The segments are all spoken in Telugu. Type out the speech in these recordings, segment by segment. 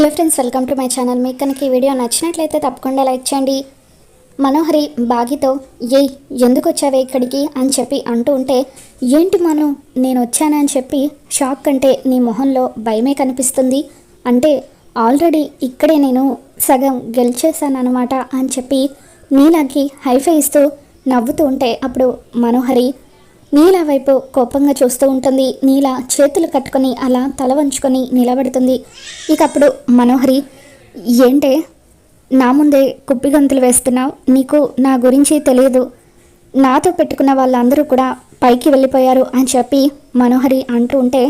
Hello friends welcome to my channel. మీకు కనుక ఈ వీడియో నచ్చినట్లయితే తప్పకుండా లైక్ చేయండి. మనోహరి బాగితో ఏ ఎందుకు వచ్చావే ఇక్కడికి? అని చెప్పి అంటూ ఉంటే ఏంటి మను నేను వచ్చానని చెప్పి షాక్ అంటే నీ మొహంలో భయమే కనిపిస్తుంది. అంటే ఆల్రెడీ ఇక్కడే నేను సగం గెలిచేశానమాట అని చెప్పి నీలాకి హైఫై ఇస్తూ నవ్వుతూ ఉంటే అప్పుడు మనోహరి నీల వైపు కోపంగా చూస్తూ ఉంటుంది. నీల చేతులు కట్టుకొని అలా తల వంచుకొని నిలబడుతుంది. ఇక అప్పుడు మనోహరి ఏంటే? నా ముందే కుప్పిగంతులు వేస్తున్నావు. నీకు నా గురించి తెలియదు. నాతో పెట్టుకున్న వాళ్ళందరూ కూడా పైకి వెళ్ళిపోయారు అని చెప్పి మనోహరి అంటూ ఉంటే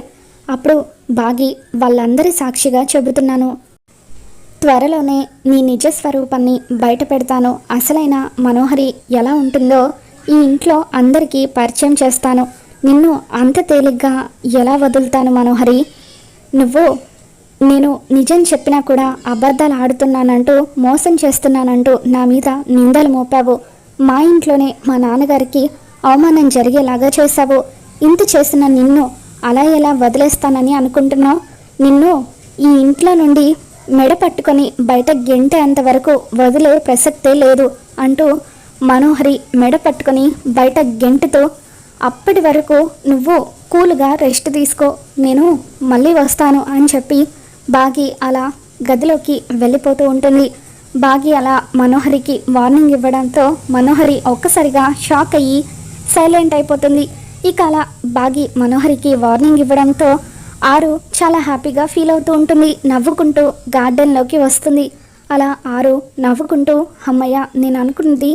అప్పుడు బాగి వాళ్ళందరి సాక్షిగా చెబుతున్నాను. త్వరలోనే నీ నిజ స్వరూపాన్ని బయట పెడతాను. అసలైన మనోహరి ఎలా ఉంటుందో ఈ ఇంట్లో అందరికీ పరిచయం చేస్తాను. నిన్ను అంత తేలిగ్గా ఎలా వదులుతాను మనోహరి? నువ్వు నేను నిజం చెప్పినా కూడా అబద్ధాలు ఆడుతున్నానంటూ మోసం చేస్తున్నానంటూ నా మీద నిందలు మోపావు. మా ఇంట్లోనే మా నాన్నగారికి అవమానం జరిగేలాగా చేశావు. ఇంత చేసిన నిన్ను అలా ఎలా వదిలేస్తానని అనుకుంటున్నావు? నిన్ను ఈ ఇంట్లో నుండి మెడ పట్టుకొని బయట గెంటే అంతవరకు వదిలే ప్రసక్తే లేదు అంటూ మనోహరి మెడ పట్టుకొని బయట గెంటుతో అప్పటి వరకు నువ్వు కూల్గా రెస్ట్ తీసుకో నేను మళ్ళీ వస్తాను అని చెప్పి బాగి అలా గదిలోకి వెళ్ళిపోతూ ఉంటుంది. బాగి అలా మనోహరికి వార్నింగ్ ఇవ్వడంతో మనోహరి ఒక్కసారిగా షాక్ అయ్యి సైలెంట్ అయిపోతుంది. ఇక అలా బాగి మనోహరికి వార్నింగ్ ఇవ్వడంతో ఆరు చాలా హ్యాపీగా ఫీల్ అవుతూ ఉంటుంది. నవ్వుకుంటూ గార్డెన్లోకి వస్తుంది. అలా ఆరు నవ్వుకుంటూ అమ్మయ్య నేను అనుకున్నది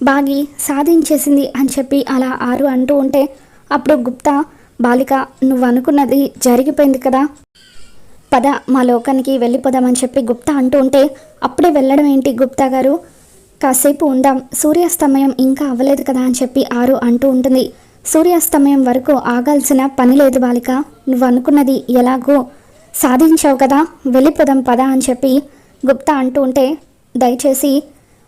బాగి సాధించేసింది అని చెప్పి అలా ఆరు అంటూ ఉంటే అప్పుడు గుప్తా బాలిక నువ్వు అనుకున్నది జరిగిపోయింది కదా. పద మా లోకానికి వెళ్ళిపోదామని చెప్పి గుప్తా అంటూ ఉంటే అప్పుడే వెళ్ళడం ఏంటి గుప్తా గారు? కాసేపు ఉందాం సూర్యాస్తమయం ఇంకా అవ్వలేదు కదా అని చెప్పి ఆరు అంటూ ఉంటుంది. సూర్యాస్తమయం వరకు ఆగాల్సిన పని లేదు బాలిక నువ్వు అనుకున్నది ఎలాగో సాధించావు కదా వెళ్ళిపోదాం పద అని చెప్పి గుప్తా అంటూ ఉంటే దయచేసి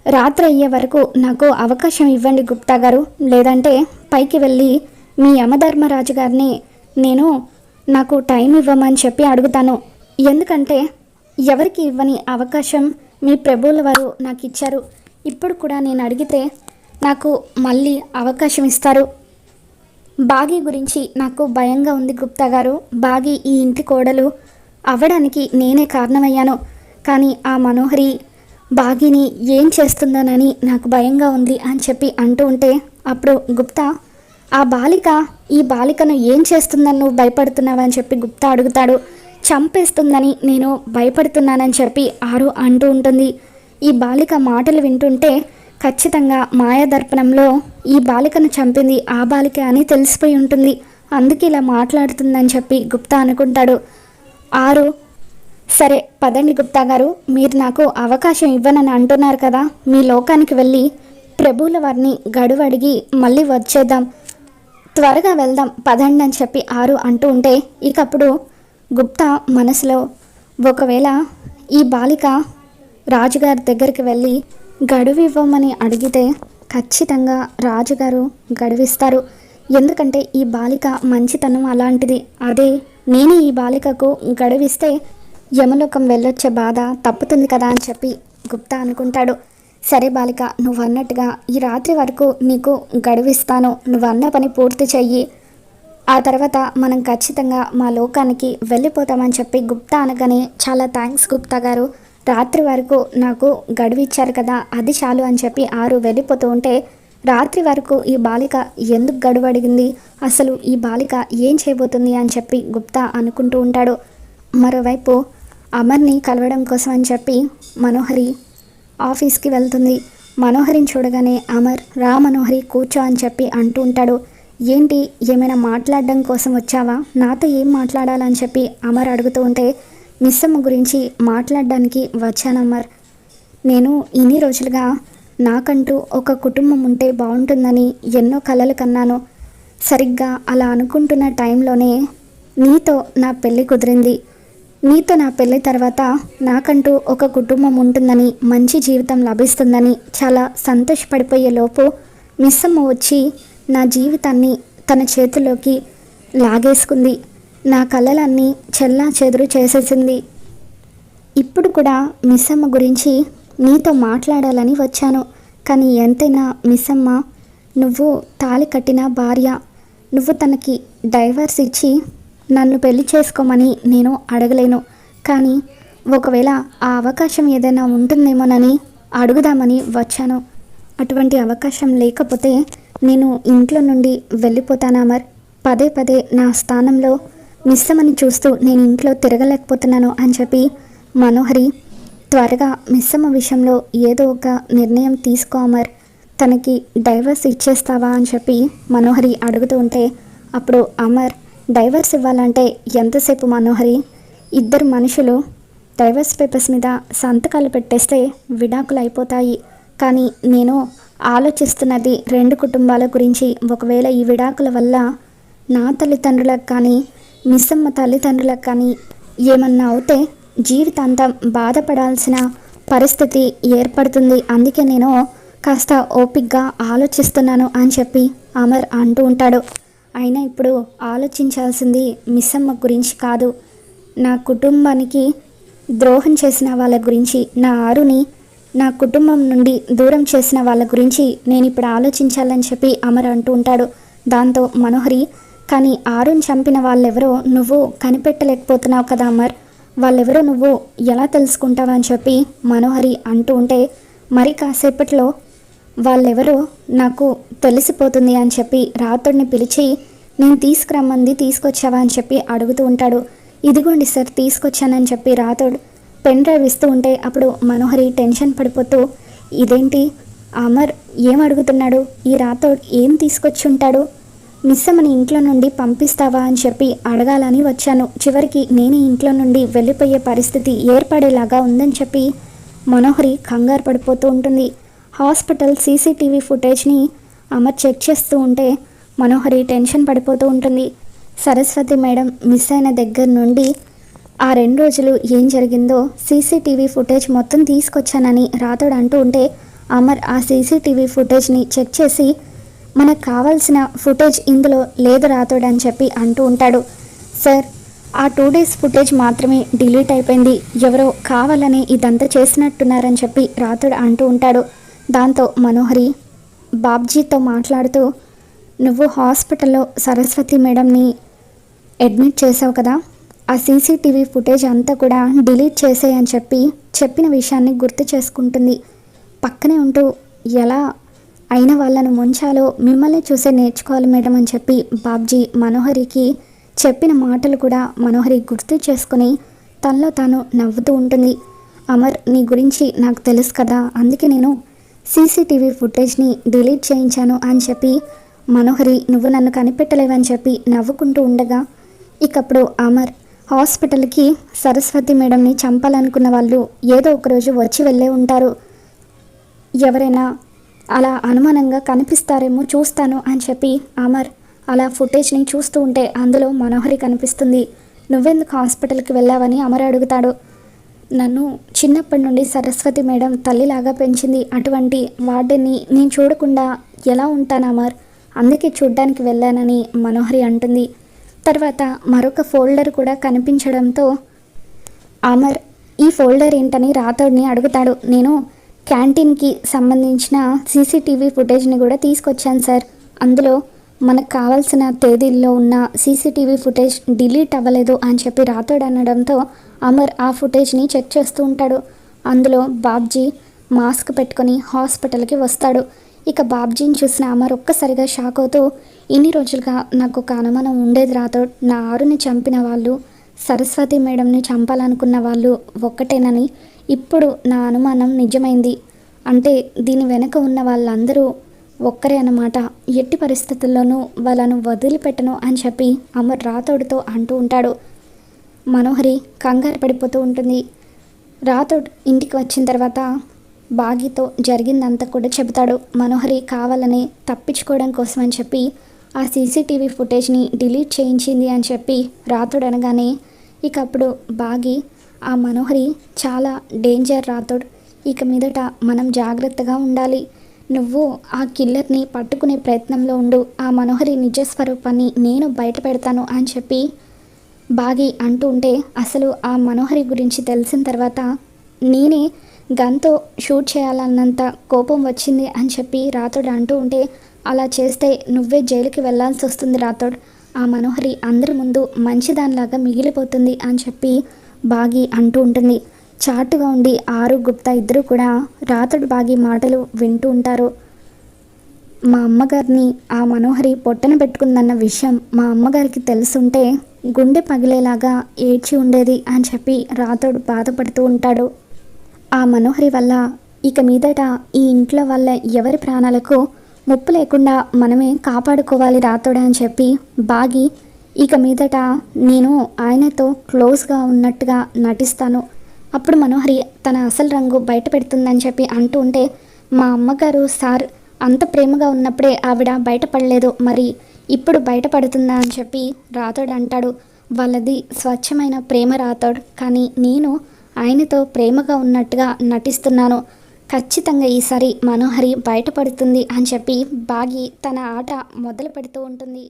రాత్రి అయ్యే వరకు నాకు అవకాశం ఇవ్వండి గుప్తా గారు. లేదంటే పైకి వెళ్ళి మీ యమధర్మరాజు గారిని నేను నాకు టైం ఇవ్వమని చెప్పి అడుగుతాను. ఎందుకంటే ఎవరికి ఇవ్వని అవకాశం మీ ప్రభువుల వారు నాకు ఇచ్చారు. ఇప్పుడు కూడా నేను అడిగితే నాకు మళ్ళీ అవకాశం ఇస్తారు. బాగి గురించి నాకు భయంగా ఉంది గుప్తా గారు. బాగి ఈ ఇంటి కోడలు అవ్వడానికి నేనే కారణమయ్యాను. కానీ ఆ మనోహరి బాగిని ఏం చేస్తుందనని నాకు భయంగా ఉంది అని చెప్పి అంటూ ఉంటే అప్పుడు గుప్తా ఆ బాలిక ఈ బాలికను ఏం చేస్తుందని నువ్వు భయపడుతున్నావని చెప్పి గుప్తా అడుగుతాడు. చంపేస్తుందని నేను భయపడుతున్నానని చెప్పి ఆరు అంటూ ఉంటుంది. ఈ బాలిక మాటలు వింటుంటే ఖచ్చితంగా మాయాదర్పణంలో ఈ బాలికను చంపింది ఆ బాలిక అని తెలిసిపోయి ఉంటుంది. అందుకే ఇలా మాట్లాడుతుందని చెప్పి గుప్తా అనుకుంటాడు. ఆరు సరే పదండి గుప్తా గారు. మీరు నాకు అవకాశం ఇవ్వనని అంటున్నారు కదా. మీ లోకానికి వెళ్ళి ప్రభువుల వారిని గడువు అడిగి మళ్ళీ వచ్చేద్దాం. త్వరగా వెళ్దాం పదండి అని చెప్పి ఆరు అంటూ ఉంటే ఇకప్పుడు గుప్తా మనసులో ఒకవేళ ఈ బాలిక రాజుగారి దగ్గరికి వెళ్ళి గడువు ఇవ్వమని అడిగితే ఖచ్చితంగా రాజుగారు గడువిస్తారు. ఎందుకంటే ఈ బాలిక మంచితనం అలాంటిది. అదే నేను ఈ బాలికకు గడువిస్తే యమలోకం వెళ్ళొచ్చే బాధ తప్పుతుంది కదా అని చెప్పి గుప్తా అనుకుంటాడు. సరే బాలిక నువ్వు అన్నట్టుగా ఈ రాత్రి వరకు నీకు గడువిస్తాను. నువ్వు అన్న పని పూర్తి చెయ్యి. ఆ తర్వాత మనం ఖచ్చితంగా మా లోకానికి వెళ్ళిపోతామని చెప్పి గుప్తా అనగానే చాలా థ్యాంక్స్ గుప్తా గారు. రాత్రి వరకు నాకు గడువు ఇచ్చారు కదా అది చాలు అని చెప్పి ఆరు వెళ్ళిపోతూ ఉంటే రాత్రి వరకు ఈ బాలిక ఎందుకు గడువు అడిగింది అసలు ఈ బాలిక ఏం చేయబోతుంది అని చెప్పి గుప్తా అనుకుంటూ ఉంటాడు. మరోవైపు అమర్ని కలవడం కోసం అని చెప్పి మనోహరి ఆఫీస్కి వెళ్తుంది. మనోహరిని చూడగానే అమర్ రా మనోహరి కూర్చో అని చెప్పి అంటూ ఉంటాడు. ఏంటి ఏమైనా మాట్లాడడం కోసం వచ్చావా? నాతో ఏం మాట్లాడాలని చెప్పి అమర్ అడుగుతూ ఉంటే మిస్సమ్మ గురించి మాట్లాడడానికి వచ్చాను అమర్. నేను ఇన్ని రోజులుగా నాకంటూ ఒక కుటుంబం ఉంటే బాగుంటుందని ఎన్నో కలలు కన్నాను. సరిగ్గా అలా అనుకుంటున్న టైంలోనే నీతో నా పెళ్ళి కుదిరింది. నీతో నా పెళ్ళి తర్వాత నాకంటూ ఒక కుటుంబం ఉంటుందని మంచి జీవితం లభిస్తుందని చాలా సంతోషపడిపోయే లోపు మిస్సమ్మ వచ్చి నా జీవితాన్ని తన చేతిలోకి లాగేసుకుంది. నా కళలన్నీ చెల్లా చెదురు చేసేసింది. ఇప్పుడు కూడా మిస్సమ్మ గురించి నీతో మాట్లాడాలని వచ్చాను. కానీ ఎంతైనా మిస్సమ్మ నువ్వు తాళి కట్టిన భార్య నువ్వు తనకి డైవర్స్ ఇచ్చి నన్ను పెళ్ళి చేసుకోమని నేను అడగలేను. కానీ ఒకవేళ ఆ అవకాశం ఏదైనా ఉంటుందేమోనని అడుగుదామని వచ్చాను. అటువంటి అవకాశం లేకపోతే నేను ఇంట్లో నుండి వెళ్ళిపోతాను అమర్? పదే పదే నా స్థానంలో మిస్సమ్మని చూస్తూ నేను ఇంట్లో తిరగలేకపోతున్నాను అని చెప్పి మనోహరి త్వరగా మిస్సమ్మ విషయంలో ఏదో ఒక నిర్ణయం తీసుకో అమర్. తనకి డైవర్స్ ఇచ్చేస్తావా అని చెప్పి మనోహరి అడుగుతూ ఉంటే అప్పుడు అమర్ డైవర్స్ ఇవ్వాలంటే ఎంతసేపు మనోహరి? ఇద్దరు మనుషులు డైవర్స్ పేపర్స్ మీద సంతకాలు పెట్టేస్తే విడాకులు అయిపోతాయి కానీ నేను ఆలోచిస్తున్నది రెండు కుటుంబాల గురించి. ఒకవేళ ఈ విడాకుల వల్ల నా తల్లిదండ్రులకు కానీ మిస్సమ్మ తల్లిదండ్రులకు కానీ ఏమన్నా అవుతే జీవితాంతం బాధపడాల్సిన పరిస్థితి ఏర్పడుతుంది. అందుకే నేను కాస్త ఓపిక్గా ఆలోచిస్తున్నాను అని చెప్పి అమర్ అంటూ ఉంటాడు. అయినా ఇప్పుడు ఆలోచించాల్సింది మిస్సమ్మ గురించి కాదు. నా కుటుంబానికి ద్రోహం చేసిన వాళ్ళ గురించి నా ఆరుని నా కుటుంబం నుండి దూరం చేసిన వాళ్ళ గురించి నేను ఇప్పుడు ఆలోచించాలని చెప్పి అమర్ అంటూ ఉంటాడు. దాంతో మనోహరి కానీ ఆరుని చంపిన వాళ్ళెవరో నువ్వు కనిపెట్టలేకపోతున్నావు కదా అమర్. వాళ్ళెవరో నువ్వు ఎలా తెలుసుకుంటావని చెప్పి మనోహరి అంటూ ఉంటే మరి కాసేపట్లో వాళ్ళెవరో నాకు తెలిసిపోతుంది అని చెప్పి రాతుడిని పిలిచి నేను తీసుకురమ్మంది తీసుకొచ్చావా? అని చెప్పి అడుగుతూ ఉంటాడు. ఇదిగోండి సార్ తీసుకొచ్చానని చెప్పి రాతోడు పెన్ డ్రైవ్ ఇస్తూ ఉంటే అప్పుడు మనోహరి టెన్షన్ పడిపోతూ ఇదేంటి? అమర్ ఏం అడుగుతున్నాడు? ఈ రాతోడ్ ఏం తీసుకొచ్చి ఉంటాడు మిస్సమ్మని ఇంట్లో నుండి పంపిస్తావా? అని చెప్పి అడగాలని వచ్చాను. చివరికి నేనే ఇంట్లో నుండి వెళ్ళిపోయే పరిస్థితి ఏర్పడేలాగా ఉందని చెప్పి మనోహరి కంగారు పడిపోతూ ఉంటుంది. హాస్పిటల్ సీసీటీవీ ఫుటేజ్ని అమర్ చెక్ చేస్తూ ఉంటే మనోహరి టెన్షన్ పడిపోతూ ఉంటుంది. సరస్వతి మేడం మిస్ అయిన దగ్గర నుండి ఆ రెండు రోజులు ఏం జరిగిందో సీసీటీవీ ఫుటేజ్ మొత్తం తీసుకొచ్చానని రాతోడు అంటూ ఉంటే అమర్ ఆ సీసీటీవీ ఫుటేజ్ని చెక్ చేసి మనకు కావాల్సిన ఫుటేజ్ ఇందులో లేదు రాతోడు అని చెప్పి అంటూ ఉంటాడు. సార్ ఆ టూ డేస్ ఫుటేజ్ మాత్రమే డిలీట్ అయిపోయింది. ఎవరో కావాలని ఇదంతా చేసినట్టున్నారని చెప్పి రాతోడు అంటూ ఉంటాడు. దాంతో మనోహరి బాబ్జీతో మాట్లాడుతూ నువ్వు హాస్పిటల్లో సరస్వతి మేడంని అడ్మిట్ చేసావు కదా ఆ సీసీటీవీ ఫుటేజ్ అంతా కూడా డిలీట్ చేసేయని చెప్పి చెప్పిన విషయాన్ని గుర్తు చేసుకుంటుంది. పక్కనే ఉంటూ ఎలా అయిన వాళ్ళను ముంచాలో మిమ్మల్ని చూసే నేర్చుకోవాలి మేడం అని చెప్పి బాబ్జీ మనోహరికి చెప్పిన మాటలు కూడా మనోహరి గుర్తు చేసుకుని తనలో తాను నవ్వుతూ ఉంటుంది. అమర్ నీ గురించి నాకు తెలుసు కదా అందుకే నేను సీసీటీవీ ఫుటేజ్ని డిలీట్ చేయించాను అని చెప్పి మనోహరి నువ్వు నన్ను కనిపెట్టలేవని చెప్పి నవ్వుకుంటూ ఉండగా ఇకప్పుడు అమర్ హాస్పిటల్కి సరస్వతి మేడంని చంపాలనుకున్న వాళ్ళు ఏదో ఒకరోజు వచ్చి వెళ్ళే ఉంటారు. ఎవరైనా అలా అనుమానంగా కనిపిస్తారేమో చూస్తాను అని చెప్పి అమర్ అలా ఫుటేజ్ని చూస్తూ ఉంటే అందులో మనోహరి కనిపిస్తుంది. నువ్వెందుకు హాస్పిటల్కి వెళ్ళావని అమర్ అడుగుతాడు. నన్ను చిన్నప్పటి నుండి సరస్వతి మేడం తల్లిలాగా పెంచింది. అటువంటి వాడిని నేను చూడకుండా ఎలా ఉంటాను అమర్? అందుకే చూడ్డానికి వెళ్ళానని మనోహరి అంటుంది. తర్వాత మరొక ఫోల్డర్ కూడా కనిపించడంతో అమర్ ఈ ఫోల్డర్ ఏంటని రాథోడ్ని అడుగుతాడు. నేను క్యాంటీన్కి సంబంధించిన సీసీటీవీ ఫుటేజ్ని కూడా తీసుకొచ్చాను సార్. అందులో మనకు కావాల్సిన తేదీల్లో ఉన్న సీసీటీవీ ఫుటేజ్ డిలీట్ అవ్వలేదు అని చెప్పి రాథోడ్ అనడంతో అమర్ ఆ ఫుటేజ్ని చెక్ చేస్తూ ఉంటాడు. అందులో బాబ్జీ మాస్క్ పెట్టుకొని హాస్పిటల్కి వస్తాడు. ఇక బాబ్జీని చూసిన అమర్ ఒక్కసారిగా షాక్ అవుతూ ఇన్ని రోజులుగా నాకు ఒక అనుమానం ఉండేది రాథోడ్. నా ఆరుని చంపిన వాళ్ళు సరస్వతి మేడంని చంపాలనుకున్న వాళ్ళు ఒక్కటేనని ఇప్పుడు నా అనుమానం నిజమైంది. అంటే దీని వెనక ఉన్న వాళ్ళందరూ ఒక్కరే అన్నమాట. ఎట్టి పరిస్థితుల్లోనూ వాళ్ళను వదిలిపెట్టను అని చెప్పి అమర్ రాతోడితో అంటూ ఉంటాడు. మనోహరి కంగారు పడిపోతూ ఉంటుంది. రాతోడు ఇంటికి వచ్చిన తర్వాత బాగితో జరిగిందంతా కూడా చెబుతాడు. మనోహరి కావాలని తప్పించుకోవడం కోసం అని చెప్పి ఆ సీసీటీవీ ఫుటేజ్ని డిలీట్ చేయించింది అని చెప్పి రాతోడు అనగానే ఇక అప్పుడు బాగి ఆ మనోహరి చాలా డేంజర్ రాతోడ్ ఇక మీదట మనం జాగ్రత్తగా ఉండాలి. నువ్వు ఆ కిల్లర్ని పట్టుకునే ప్రయత్నంలో ఉండు. ఆ మనోహరి నిజస్వరూపాన్ని నేను బయట పెడతాను అని చెప్పి బాగి అంటూ ఉంటే అసలు ఆ మనోహరి గురించి తెలిసిన తర్వాత నేనే గన్తో షూట్ చేయాలన్నంత కోపం వచ్చింది అని చెప్పి రాతోడు అంటూ ఉంటే అలా చేస్తే నువ్వే జైలుకి వెళ్ళాల్సి వస్తుంది రాతోడ్ ఆ మనోహరి అందరి ముందు మంచిదానిలాగా మిగిలిపోతుంది అని చెప్పి బాగి అంటూ ఉంటుంది. చాటుగా ఉండి ఆరు గుప్తా ఇద్దరు కూడా రాతోడు బాగి మాటలు వింటూ ఉంటారు. మా అమ్మగారిని ఆ మనోహరి పొట్టన పెట్టుకుందన్న విషయం మా అమ్మగారికి తెలుసుంటే గుండె పగిలేలాగా ఏడ్చి ఉండేది అని చెప్పి రాతోడు బాధపడుతూ ఉంటాడు. ఆ మనోహరి వల్ల ఇక మీదట ఈ ఇంట్లో వల్ల ఎవరి ప్రాణాలకు ముప్పు లేకుండా మనమే కాపాడుకోవాలి రాతోడు అని చెప్పి బాగి ఇక మీదట నేను ఆయనతో క్లోజ్గా ఉన్నట్టుగా నటిస్తాను. అప్పుడు మనోహరి తన అసలు రంగు బయట పెడుతుందని చెప్పి అంటూ ఉంటే మా అమ్మగారు సార్ అంత ప్రేమగా ఉన్నప్పుడే ఆవిడ బయటపడలేదు మరి ఇప్పుడు బయటపడుతుందా అని చెప్పి రాతోడు అంటాడు. వాళ్ళది స్వచ్ఛమైన ప్రేమ రాతోడు కానీ నేను ఆయనతో ప్రేమగా ఉన్నట్టుగా నటిస్తున్నాను. ఖచ్చితంగా ఈసారి మనోహరి బయటపడుతుంది అని చెప్పి బాగి తన ఆట మొదలు పెడుతూ ఉంటుంది.